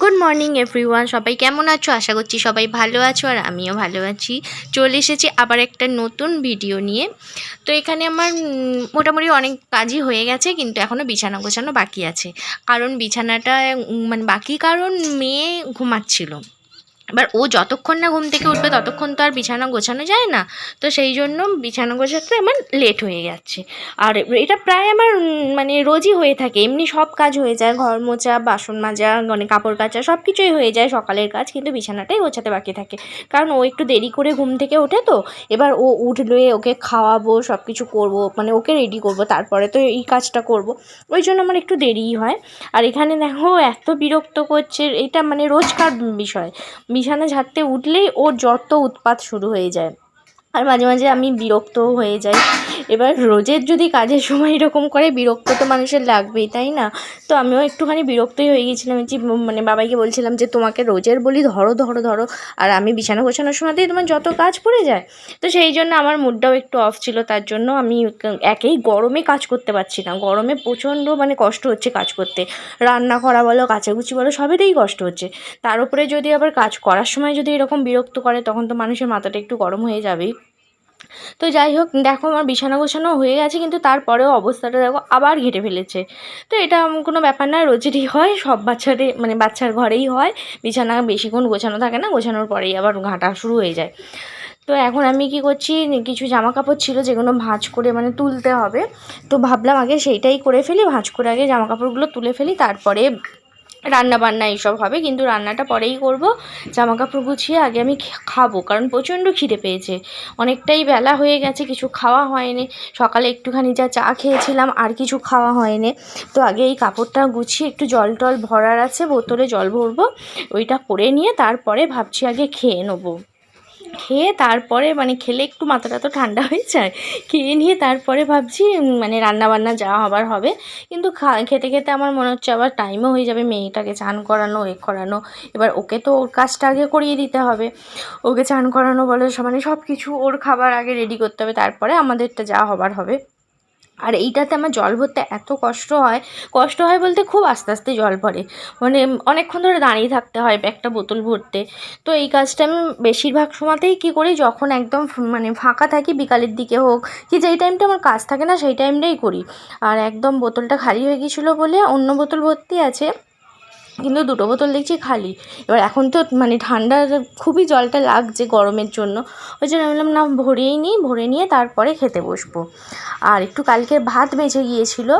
Good morning everyone সবাই কেমন আছো? আশা করছি সবাই ভালো আছো আর আমিও ভালো আছি। চলে এসেছি আবার একটা নতুন ভিডিও নিয়ে। তো এখানে আমার মোটামুটি অনেক কাজই হয়ে গেছে, কিন্তু এখনও বিছানা গোছানো বাকি আছে। কারণ বিছানাটা মানে বাকি কারণ মেয়ে ঘুমাচ্ছিল। এবার ও যতক্ষণ না ঘুম থেকে উঠবে ততক্ষণ তো আর বিছানা গোছানো যায় না। তো সেই জন্য বিছানা গোছাতে আমার লেট হয়ে যাচ্ছে। আর এটা প্রায় আমার মানে রোজই হয়ে থাকে। এমনি সব কাজ হয়ে যায়। ঘর মোচা বাসন মাজা মানে কাপড় কাচা সব কিছুই হয়ে যায় সকালের কাজ, কিন্তু বিছানাটাই গোছাতে বাকি থাকে। কারণ ও একটু দেরি করে ঘুম থেকে ওঠে তো। এবার ও উঠলে ওকে খাওয়াবো, সব কিছু করব মানে ওকে রেডি করব, তারপরে তো এই কাজটা করব। ওই জন্য আমার একটু দেরিই হয়। আর এখানে দেখো এত বিরক্ত করছে। এটা মানে রোজকার বিষয়। বিছানা ঝাড়তে উঠলেই ওর যত উৎপাত শুরু হয়ে যায়। আর মাঝে মাঝে আমি বিরক্তও হয়ে যাই। এবার রোজের যদি কাজের সময় এরকম করে বিরক্ত তো মানুষের লাগবেই, তাই না? তো আমিও একটুখানি বিরক্তই হয়ে গেছিলাম যে মানে বাবাইকে বলছিলাম যে তোমাকে রোজের বলি ধরো ধরো ধরো, আর আমি বিছানা গোছানোর সময়তেই তোমার যত কাজ পড়ে যায়। তো সেই জন্য আমার মুডটাও একটু অফ ছিল, তার জন্য আমি একেই গরমে কাজ করতে পারছি না। গরমে প্রচণ্ড মানে কষ্ট হচ্ছে কাজ করতে। রান্না করা বলো, কাচাকুচি বলো, সবেতেই কষ্ট হচ্ছে। তার উপরে যদি আবার কাজ করার সময় যদি এরকম বিরক্ত করে, তখন তো মানুষের মাথাটা একটু গরম হয়ে যাবেই। তো যাই হোক, দেখো আমার বিছানা গোছানো হয়ে গেছে, কিন্তু তারপরেও অবস্থাটা দেখো আবার ঘেটে ফেলেছে। তো এটা কোনো ব্যাপার না, রোজেরই হয়, সব বাচ্চাদের মানে বাচ্চার ঘরেই হয়। বিছানা বেশিক্ষণ গোছানো থাকে না, গোছানোর পরেই আবার ঘাঁটা শুরু হয়ে যায়। তো এখন আমি কি করছি, কিছু জামা কাপড় ছিল যেগুলো ভাঁজ করে মানে তুলতে হবে। তো ভাবলাম আগে সেইটাই করে ফেলি, ভাঁজ করে আগে জামা কাপড়গুলো তুলে ফেলি, তারপরে রান্না বান্না এইসব হবে, কিন্তু রান্নাটা পরেই করব। জামা কাপড় গুছিয়ে আগে আমি খাব, কারণ প্রচণ্ড খিদে পেয়েছে। অনেকটাই বেলা হয়ে গেছে, কিছু খাওয়া হয়নি। সকালে একটুখানি যা চা খেয়েছিলাম, আর কিছু খাওয়া হয়নি। তো আগে এই কাপড়টা গুছিয়ে একটু জল টল ভরার আছে, বোতলে জল ভরবো, ওইটা করে নিয়ে তারপরে ভাবছি আগে খেয়ে নেব। খেয়ে তারপরে মানে খেলে একটু মাথাটা তো ঠান্ডা হয়ে যায়, খেয়ে নিয়ে তারপরে ভাবছি মানে রান্না বান্না যা হবার হবে। কিন্তু খেতে খেতে আমার মনে হচ্ছে আবার টাইমও হয়ে যাবে মেয়েটাকে চান করানো, এ করানো। এবার ওকে তো ওর কাজটা আগে করিয়ে দিতে হবে। ওকে চান করানো বলে মানে সব কিছু ওর খাবার আগে রেডি করতে হবে। তারপরে আমাদেরটা যা হবার হবে। আর এইটাতে আমার জল ভরতে এত কষ্ট হয় কষ্ট হয় বলতে খুব আস্তে আস্তে জল ভরে। মানে অনেকক্ষণ ধরে দাঁড়িয়ে থাকতে হয় একটা বোতল ভরতে। তো এই কাজটা আমি বেশিরভাগ সময়তেই কী করি, যখন একদম মানে ফাঁকা থাকি, বিকালের দিকে হোক, কি যেই টাইমটা আমার কাজ থাকে না, সেই টাইমটাই করি। আর একদম বোতলটা খালি হয়ে গিয়েছিল বলে অন্য বোতল ভর্তি আছে। কিন্তু দুটো বোতল দেখছি খালি। এবার এখন তো মানে ঠান্ডার খুবই জলটা লাগছে গরমের জন্য। ওই জন্য বললাম না ভরেই নিই। ভরে নিয়ে তারপরে খেতে বসবো। আর একটু কালকে ভাত বেঁচে গিয়েছিল,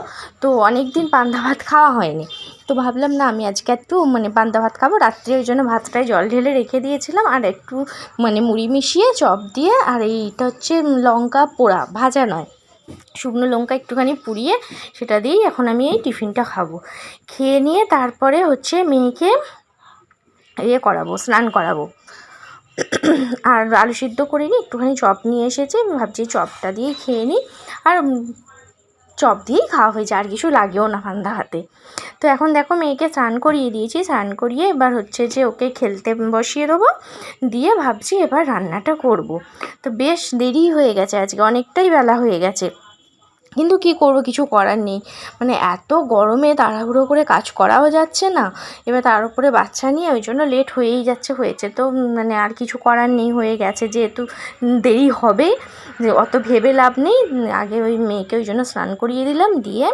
তো অনেক দিন পান্তা ভাত খাওয়া হয়নি। তো ভাবলাম, না, আমি আজকে একটু মানে পান্তা ভাত খাব। রাত্রে ওই জন্য ভাতটায় জল ঢেলে রেখে দিয়েছিলাম, আর একটু মানে মুড়ি মিশিয়ে চপ দিয়ে, আর এইটা হচ্ছে লঙ্কা পোড়া, ভাজা নয়। শুকনো লঙ্কা একটুখানি পুড়িয়ে সেটা দিয়েই এখন আমি এই টিফিনটা খাব। খেয়ে নিয়ে তারপরে হচ্ছে মেয়েকে ইয়ে করাবো, স্নান করাবো। আর আলু সিদ্ধ করে নিই একটুখানি চপ নিয়ে এসেছি ভাবছি চপটা দিয়ে খেয়ে নিই। আর চপ দিয়েই খাওয়া হয়েছে আর কিছু লাগেও না ফান্দা হাতে তো এখন দেখো মেয়েকে স্নান করিয়ে দিয়েছি, স্নান করিয়ে এবার হচ্ছে যে ওকে খেলতে বসিয়ে দেবো, দিয়ে ভাবছি এবার রান্নাটা করব। তো বেশ দেরি হয়ে গেছে আজকে, অনেকটাই বেলা হয়ে গেছে কিন্তু কি করব? কিছু করার নেই। মানে এত গরমে তাড়াহুড়ো করে কাজ করাও যাচ্ছে না। এবার তার উপরে বাচ্চা নিয়ে ওই জন্য লেট হয়েই যাচ্ছে, হয়েছে তো মানে আর কিছু করার নেই, হয়ে গেছে। যেহেতু দেরি হবে, যে অত ভেবে লাভ নেই আগে ওই মেয়েকে ওই জন্য স্নান করিয়ে দিলাম, দিয়ে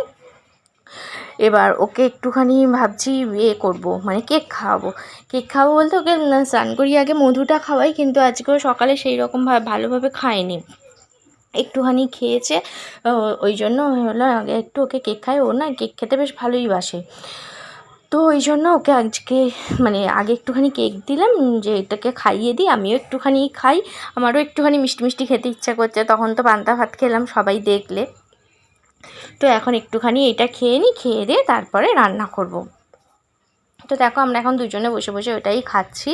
এবার ওকে একটুখানি ভাবছি ইয়ে করব মানে কেক খাওয়াবো। কেক খাওয়াবো বলতে ওকে স্নান করিয়ে আগে মধুটা খাওয়াই, কিন্তু আজকেও সকালে সেই রকম ভালোভাবে খায়নি। একটুখানি খেয়েছে ওই জন্য হলো আগে একটু ওকে কেক খায় ও না, কেক খেতে বেশ ভালোই বাসে। তো ওই জন্য ওকে আজকে মানে আগে একটুখানি কেক দিলাম, যে এটাকে খাইয়ে দিই, আমিও একটুখানি খাই, আমারও একটুখানি মিষ্টি মিষ্টি খেতে ইচ্ছা করছে, তখন তো পান্তা ভাত খেলাম, সবাই দেখলে। তো এখন একটুখানি এটা খেয়ে নিই, খেয়ে দিয়ে তারপরে রান্না করব। তো দেখো, আমরা এখন দুজনে বসে বসে ওটাই খাচ্ছি।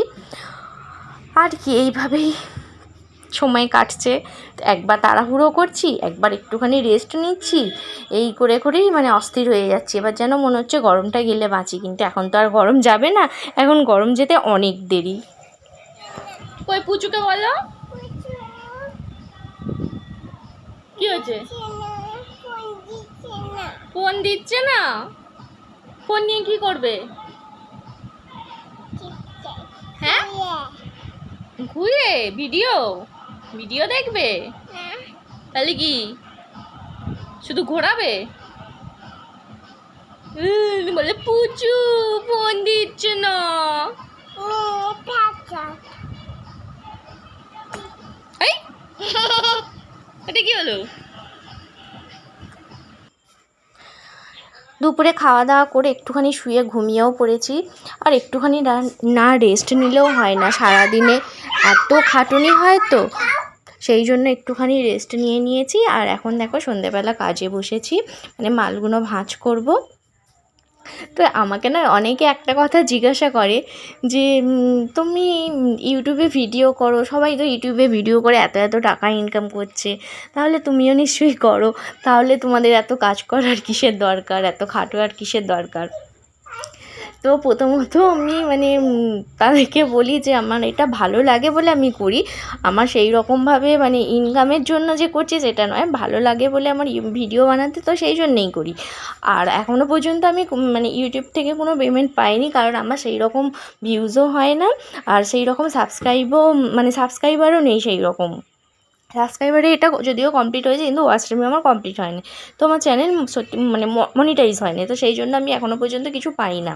আর কি, এইভাবেই সময় কাটছে। একবার তাড়াহুড়ো করছি একবার একটুখানি রেস্ট নিচ্ছি এই করে করেই মানে অস্থির হয়ে যাচ্ছে। এবার যেন মনে হচ্ছে গরমটা গেলে বাঁচি কিন্তু এখন তো আর গরম যাবে না এখন গরম যেতে অনেক দেরি। কই পুচুকে বলো? কি হয়েছে? ফোন দিচ্ছে না? ফোন নিয়ে কি করবে? হ্যাঁ? ঘুরে? ভিডিও? ভিডিও দেখবে? তাহলে কি? শুধু ঘোরাবে? বলে পুচু ফোন দিচ্ছে না। এই? এটা কি হলো? দুপুরে খাওয়া দাওয়া করে একটুখানি শুয়ে ঘুমিয়েও পড়েছি। আর একটুখানি না- না রেস্ট নিলেও হয় না। সারাদিনে এত খাটুনি হয় তো। সেই জন্য একটুখানি রেস্ট নিয়ে নিয়েছি। আর এখন দেখো সন্ধেবেলা কাজে বসেছি মানে মালগুলো ভাঁজ করব। তো আমাকে না অনেকে একটা কথা জিজ্ঞাসা করে যে তুমি ইউটিউবে ভিডিও করো, সবাই তো ইউটিউবে ভিডিও করে এত এত টাকা ইনকাম করছে, তাহলে তুমিও নিশ্চয়ই করো। তাহলে তোমাদের এত কাজ করার কিসের দরকার, এত খাটো আর কিসের দরকার? তো প্রথমত আমি মানে তাদেরকে বলি যে আমার এটা ভালো লাগে বলে আমি করি। আমার সেই রকমভাবে মানে ইনকামের জন্য যে করছি সেটা নয়, ভালো লাগে বলে আমার ভিডিও বানাতে তো সেই জন্যেই করি। আর এখনও পর্যন্ত আমি মানে ইউটিউব থেকে কোনো পেমেন্ট পাইনি, কারণ আমার সেই রকম ভিউজও হয় না, আর সেই রকম সাবস্ক্রাইবও মানে সাবস্ক্রাইবারও নেই সেই রকম। সাবস্ক্রাইবারে এটা যদিও কমপ্লিট হয়েছে, কিন্তু ওয়াচ টাইমে আমার কমপ্লিট হয়নি। তো আমার চ্যানেল সত্যি মানে মনিটাইজ হয়নি, তো সেই জন্য আমি এখনও পর্যন্ত কিছু পাই না।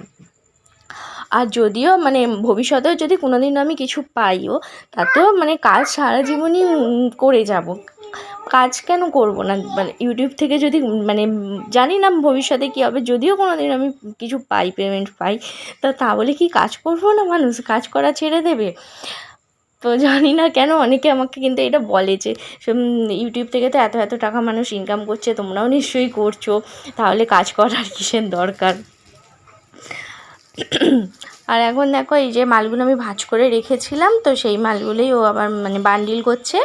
আর যদিও মানে ভবিষ্যতেও যদি কোনো দিন আমি কিছু পাইও, তাতেও মানে কাজ সারা জীবনই করে যাব। কাজ কেন করব না? মানে ইউটিউব থেকে যদি মানে জানি না ভবিষ্যতে কী হবে, যদিও কোনো দিন আমি কিছু পাই পেমেন্ট পাই, তা তা বলে কি কাজ করব না মানুষ? কাজ করা ছেড়ে দেবে? তো জানি না কেন অনেকে আমাকে কিন্তু এটা বলে যে ইউটিউব থেকে তো এত এত টাকা মানুষ ইনকাম করছে, তোমরাও নিশ্চয়ই করছ। তাহলে কাজ করার কিসের দরকার? আর এখন দেখো এই যে মালগুলো আমি ভাঁজ করে রেখেছিলাম, তো সেই মালগুলোই ও আবার মানে বান্ডিল করছে।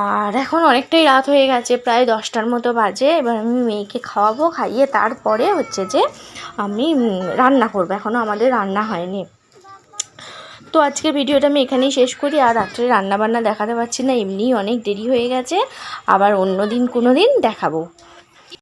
আর এখন অনেকটাই রাত হয়ে গেছে, প্রায় দশটার মতো বাজে। এবার আমি মেয়েকে খাওয়াবো, খাইয়ে তারপরে হচ্ছে যে আমি রান্না করব। এখনও আমাদের রান্না হয়নি। তো আজকে ভিডিওটা আমি এখানেই শেষ করি। আর রাত্রে রান্না বান্না দেখাতে পারছি না, এমনিই অনেক দেরি হয়ে গেছে। আবার অন্য দিন কোনো দিন দেখাবো।